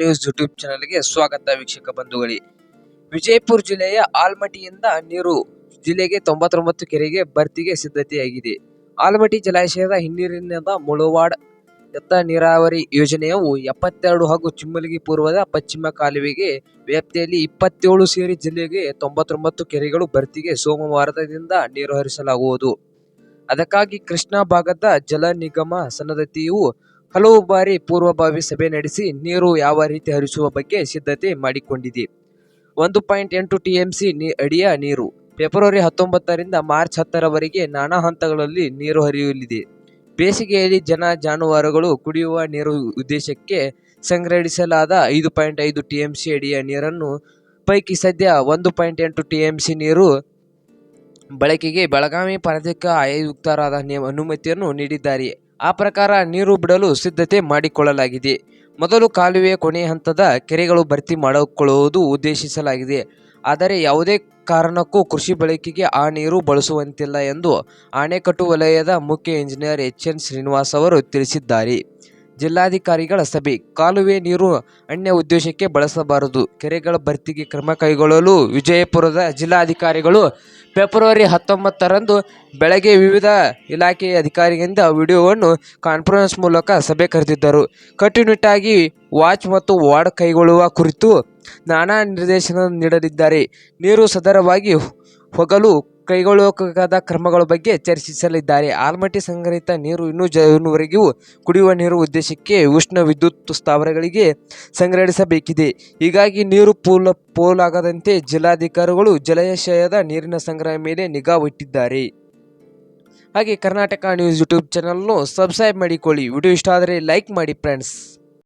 News YouTube ಚಾನೆಲ್ಗೆ ಸ್ವಾಗತ ವೀಕ್ಷಕ ಬಂಧುಗಳೇ. ವಿಜಯಪುರ ಜಿಲ್ಲೆಯ ಆಲ್ಮಟ್ಟಿಯಿಂದ ನೀರು ಜಿಲ್ಲೆಗೆ ತೊಂಬತ್ತೊಂಬತ್ತು ಕೆರೆಗೆ ಭರ್ತಿಗೆ ಸಿದ್ಧತೆಯಾಗಿದೆ. ಆಲ್ಮಟ್ಟಿ ಜಲಾಶಯದ ಹಿನ್ನೀರಿನಿಂದ ಮುಳುವಾಡ್ ಎತ್ತ ನೀರಾವರಿ ಯೋಜನೆಯು ಎಪ್ಪತ್ತೆರಡು ಹಾಗೂ ಚಿಮ್ಮಲಗಿ ಪೂರ್ವದ ಪಶ್ಚಿಮ ಕಾಲುವೆಗೆ ವ್ಯಾಪ್ತಿಯಲ್ಲಿ ಇಪ್ಪತ್ತೇಳು ಸೇರಿ ಜಿಲ್ಲೆಗೆ ತೊಂಬತ್ತೊಂಬತ್ತು ಕೆರೆಗಳು ಭರ್ತಿಗೆ ಸೋಮವಾರದಿಂದ ನೀರು ಹರಿಸಲಾಗುವುದು. ಅದಕ್ಕಾಗಿ ಕೃಷ್ಣಾ ಭಾಗದ ಜಲ ನಿಗಮ ಸನ್ನದ್ಧತೆಯು ಹಲವು ಬಾರಿ ಪೂರ್ವಭಾವಿ ಸಭೆ ನಡೆಸಿ ನೀರು ಯಾವ ರೀತಿ ಹರಿಸುವ ಬಗ್ಗೆ ಸಿದ್ಧತೆ ಮಾಡಿಕೊಂಡಿದೆ. ಒಂದು ಪಾಯಿಂಟ್ ಎಂಟು ಟಿಎಂಸಿ ನೀ, ಅಡಿಯ ನೀರು. ಫೆಬ್ರವರಿ ಹತ್ತೊಂಬತ್ತರಿಂದ ಮಾರ್ಚ್ ಹತ್ತರವರೆಗೆ ನಾನಾ ಹಂತಗಳಲ್ಲಿ ನೀರು ಹರಿಯಲಿದೆ. ಬೇಸಿಗೆಯಲ್ಲಿ ಜನ ಜಾನುವಾರುಗಳು ಕುಡಿಯುವ ನೀರು ಉದ್ದೇಶಕ್ಕೆ ಸಂಗ್ರಹಿಸಲಾದ ಐದು ಪಾಯಿಂಟ್ ಐದು ಟಿಎಂಸಿ ಅಡಿಯ ನೀರನ್ನು ಪೈಕಿ ಸದ್ಯ ಒಂದು ಪಾಯಿಂಟ್ ಎಂಟು ಟಿಎಂಸಿ ನೀರು ಬಳಕೆಗೆ ಬೆಳಗಾವಿ ಪ್ರಾದೇಶಿಕ ಆಯುಕ್ತರಾದ ಅನುಮತಿಯನ್ನು ನೀಡಿದ್ದಾರೆ. ಆ ಪ್ರಕಾರ ನೀರು ಬಿಡಲು ಸಿದ್ಧತೆ ಮಾಡಿಕೊಳ್ಳಲಾಗಿದೆ. ಮೊದಲು ಕಾಲುವೆಯ ಕೊನೆ ಹಂತದ ಕೆರೆಗಳು ಭರ್ತಿ ಮಾಡಿಕೊಳ್ಳುವುದು ಉದ್ದೇಶಿಸಲಾಗಿದೆ. ಆದರೆ ಯಾವುದೇ ಕಾರಣಕ್ಕೂ ಕೃಷಿ ಬಳಕೆಗೆ ಆ ನೀರು ಬಳಸುವಂತಿಲ್ಲ ಎಂದು ಅಣೆಕಟ್ಟು ವಲಯದ ಮುಖ್ಯ ಇಂಜಿನಿಯರ್ ಎಚ್ ಎನ್ ಶ್ರೀನಿವಾಸ್ ಅವರು ತಿಳಿಸಿದ್ದಾರೆ. ಜಿಲ್ಲಾಧಿಕಾರಿಗಳ ಸಭೆ. ಕಾಲುವೆ ನೀರು ಅನ್ಯ ಉದ್ದೇಶಕ್ಕೆ ಬಳಸಬಾರದು. ಕೆರೆಗಳ ಭರ್ತಿಗೆ ಕ್ರಮ ಕೈಗೊಳ್ಳಲು ವಿಜಯಪುರದ ಜಿಲ್ಲಾಧಿಕಾರಿಗಳು ಫೆಬ್ರವರಿ ಹತ್ತೊಂಬತ್ತರಂದು ಬೆಳಗ್ಗೆ ವಿವಿಧ ಇಲಾಖೆಯ ಅಧಿಕಾರಿಗಳಿಂದ ವಿಡಿಯೋವನ್ನು ಕಾನ್ಫರೆನ್ಸ್ ಮೂಲಕ ಸಭೆ ಕರೆದಿದ್ದರು. ಕಟ್ಟುನಿಟ್ಟಾಗಿ ವಾಚ್ ಮತ್ತು ವಾರ್ಡ್ ಕೈಗೊಳ್ಳುವ ಕುರಿತು ನಾನಾ ನಿರ್ದೇಶನ ನೀಡಲಿದ್ದಾರೆ. ನೀರು ಸದರವಾಗಿ ಹೋಗಲು ಕೈಗೊಳ್ಳಬೇಕಾದ ಕ್ರಮಗಳ ಬಗ್ಗೆ ಚರ್ಚಿಸಲಿದ್ದಾರೆ. ಆಲ್ಮಟ್ಟಿ ಸಂಗ್ರಹಿತ ನೀರು ಇನ್ನೂ ಜನವರೆಗೂ ಕುಡಿಯುವ ನೀರು ಉದ್ದೇಶಕ್ಕೆ ಉಷ್ಣ ವಿದ್ಯುತ್ ಸ್ಥಾವರಗಳಿಗೆ ಸಂಗ್ರಹಿಸಬೇಕಿದೆ. ಹೀಗಾಗಿ ನೀರು ಪೋಲ, ಪೋಲಾಗದಂತೆ ಜಿಲ್ಲಾಧಿಕಾರಿಗಳು ಜಲಾಶಯದ ನೀರಿನ ಸಂಗ್ರಹ ಮೇಲೆ ನಿಗಾ ಇಟ್ಟಿದ್ದಾರೆ. ಹಾಗೆ ಕರ್ನಾಟಕ ನ್ಯೂಸ್ ಯೂಟ್ಯೂಬ್ ಚಾನಲ್ನು ಸಬ್ಸ್ಕ್ರೈಬ್ ಮಾಡಿಕೊಳ್ಳಿ. ವಿಡಿಯೋ ಇಷ್ಟ ಆದರೆ ಲೈಕ್ ಮಾಡಿ ಫ್ರೆಂಡ್ಸ್.